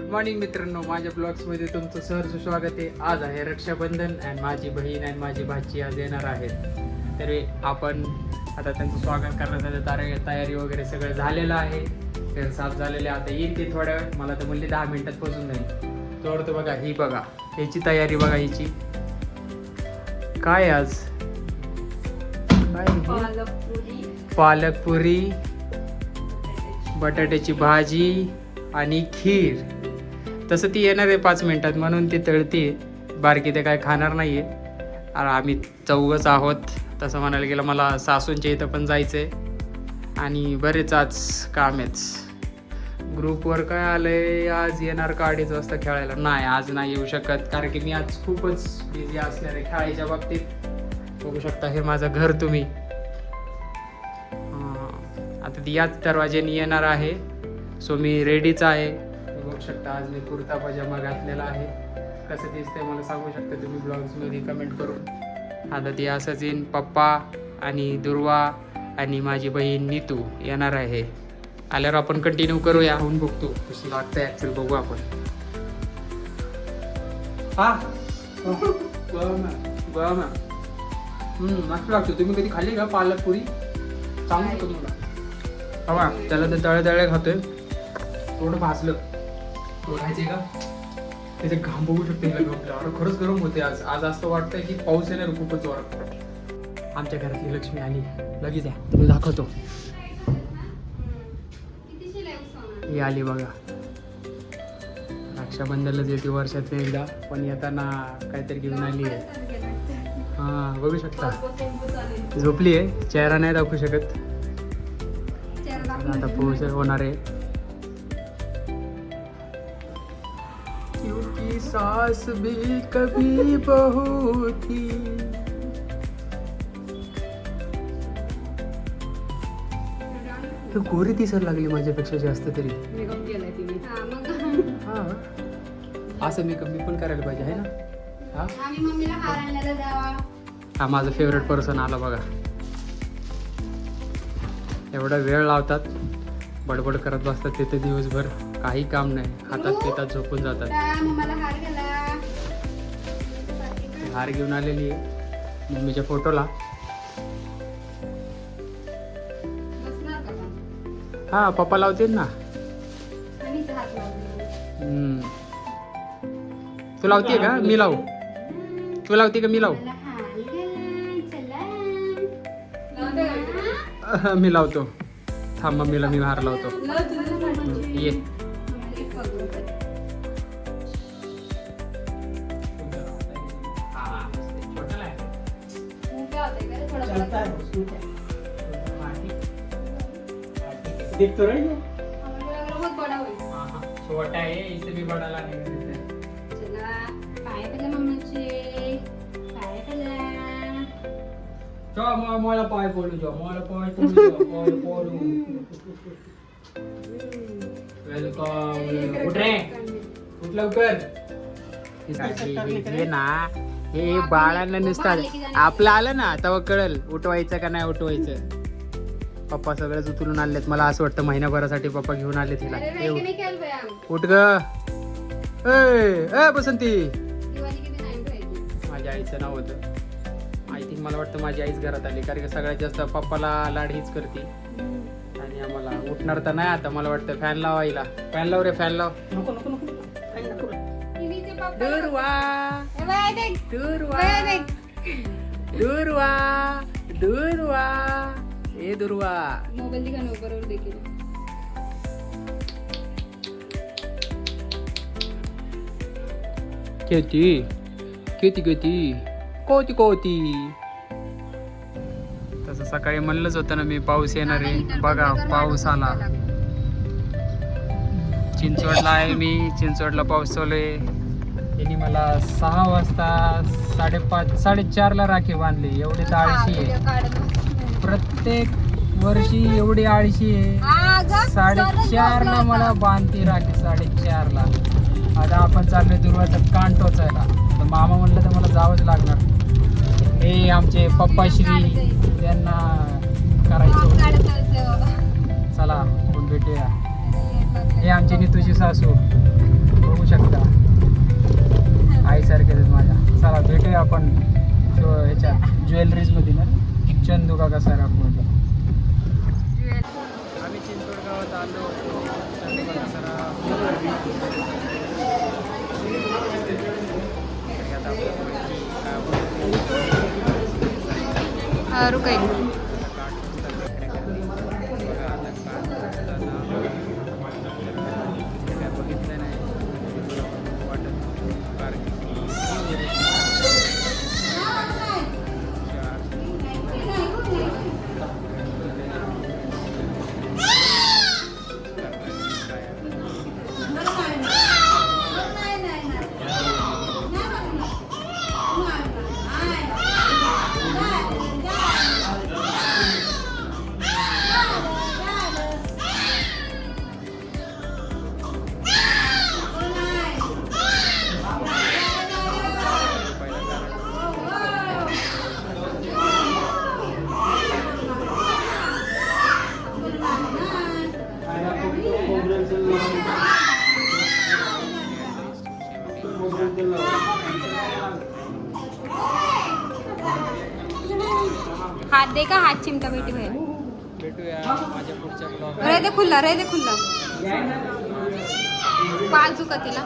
Good morning मित्रांनो माझ्या ब्लॉग्समध्ये तुमचं सहर्ष स्वागत आहे. आज आहे रक्षाबंधन आणि माझी बहीण आणि माझी भाची आज येणार आहेत. तरी आपण आता त्यांचं स्वागत करण्यासाठी तारे- तयारी वगैरे सगळं झालेलं आहे. घर साफ झालेले आता येईल ते थोड्या वेळ. मला तर म्हणले दहा मिनिटात पोहोचून जाईल. तोडतो बघा ही बघा. ह्याची तयारी बघा हिची काय आज? काय हे? पालक पुरी बटाट्याची भाजी आणि खीर. तसं ती येणार आहे पाच मिनटात. म्हणून ती तळते. बारकी ते काय खाणार नाही आहे आम्ही चौघच आहोत. तसं म्हणायला गेलं मला सासूंच्या इथं पण जायचं आहे आणि बरेच आज काम आहेत. ग्रुपवर काय आलंय? आज येणार का अडीच वाजता खेळायला? नाही आज नाही येऊ शकत. कारण की मी आज खूपच बिझी असणार आहे खेळायच्या बाबतीत. बघू शकता हे माझं घर तुम्ही. आता ती याच दरवाजेने येणार आहे. सो मी रेडीच आहे. तुम्ही बघू शकता. आज मी कुर्ता पजामा घातलेला आहे. कसं दिसतंय मला सांगू शकता तुम्ही ब्लॉग्समध्ये कमेंट करून. आता ती असंच येईन. पप्पा आणि दुर्वा आणि माझी बहीण नीतू येणार आहे. आल्यावर आपण कंटिन्यू करूया. होऊन बघतो. कशी लागतंय ॲक्च्युअल बघू आपण. हा? मस्त लागतो. तुम्ही कधी खाल्ली का पालक पुरी? चांगलं तुम्हाला. हवा त्याला तर तळे तळे खातोय. थोडं भाजलं. खायचे का? त्याचे घाम बघू शकते हिला अरे खरंच गरम होते आज. आज असं वाटतंय की पाऊस येणार खूपच जोरात. आमच्या घरातली लक्ष्मी आली. लगेच या. तुम्ही दाखवतो. ही आली बघा. रक्षाबंधनलाच येते वर्षात एकदा. पण येताना काहीतरी घेऊन आली आहे. हा बघू शकता. झोपली आहे. चेहरा नाही दाखवू शकत. आता पोहोच होणार आहे. सास भी कभी बहू थी। गोरी दिसायला लागली माझ्यापेक्षा जास्त तरी. हा असं मेकअप मी पण करायला पाहिजे आहे ना? हा? आम्ही मम्मीला हार आणलेला द्यावा हा माझा फेवरेट पर्सन आला बघा. एवढा वेळ लावतात. बडबड करत बसतात तिथे दिवसभर. काही काम नाही. हातात पितात झोपून जातात. हार घेऊन आलेली आहे मम्मीच्या फोटोला? हा पप्पा लावतील ना. तू लावते का? मी लावू. तू लावते का? मी लावू. मी लावतो. थांब मम्मीला मी हार लावतो. ये. बडा होईल. छोटा है इसे भी बड़ा लाने वेलकम उठ रे उठ लवकर हे ना. हे बाळांना नुसतं आपलं आलं ना तेव्हा कळल. उठवायचं का नाही उठवायचं. पप्पा सगळंच उचलून आणलेत मला असं वाटतं महिनाभरासाठी पप्पा घेऊन आले तिला हे उठ. ग. ए ए बसंती. माझ्या आईचं नाव होतं. मला वाटतं माझी आईच घरात आली कारण की सगळ्यात जास्त पप्पाला लाड हीच करते. आणि आम्हाला उठणार तर नाही आता मला वाटतं फॅन लावायला. फॅन लाव रे फॅन लाव. नको नको नको. तिन्हीचे पप्पा- दुर्वा. दुर्वा. दुर्वा. दुर्वा. ए दुर्वा. मोबाईल बरोबर देखील किती. किती किती. कोती कोती. तसं सकाळी म्हणलंच होतं ना मी पाऊस येणार आहे. बघा पाऊस आला. चिंचवडला आहे मी. चिंचवडला पाऊस चालू आहे. त्यांनी मला सहा वाजता साडेपाच साडेचारला राखी बांधली. एवढी तर आळशी आहे. प्रत्येक वर्षी एवढी आळशी आहे. साडेचारला मला बांधते राखी साडेचारला. आता आपण चाललोय दुर्वाचं कान टोचायला. तर मामा म्हणलं तर मला जावंच लागणार. हे आमचे पप्पा श्री यांना करायचं चला कोण भेटूया. हे आमचे नितूची सासू. बघू शकता. आईसारखेच माझ्या. चला भेटूया आपण. ह्याच्या ज्वेलरीजमध्ये ना? चंदू का सराफमध्ये आम्ही चिंचवड गावात आलो चंदुका સારું કંઈ हात दे का हात चिमटा बेटी बाहेर? भेटूया माझ्या पुढच्या ब्लॉग रे ते खुल्ला रे ते खुल्ला पाच का तिला.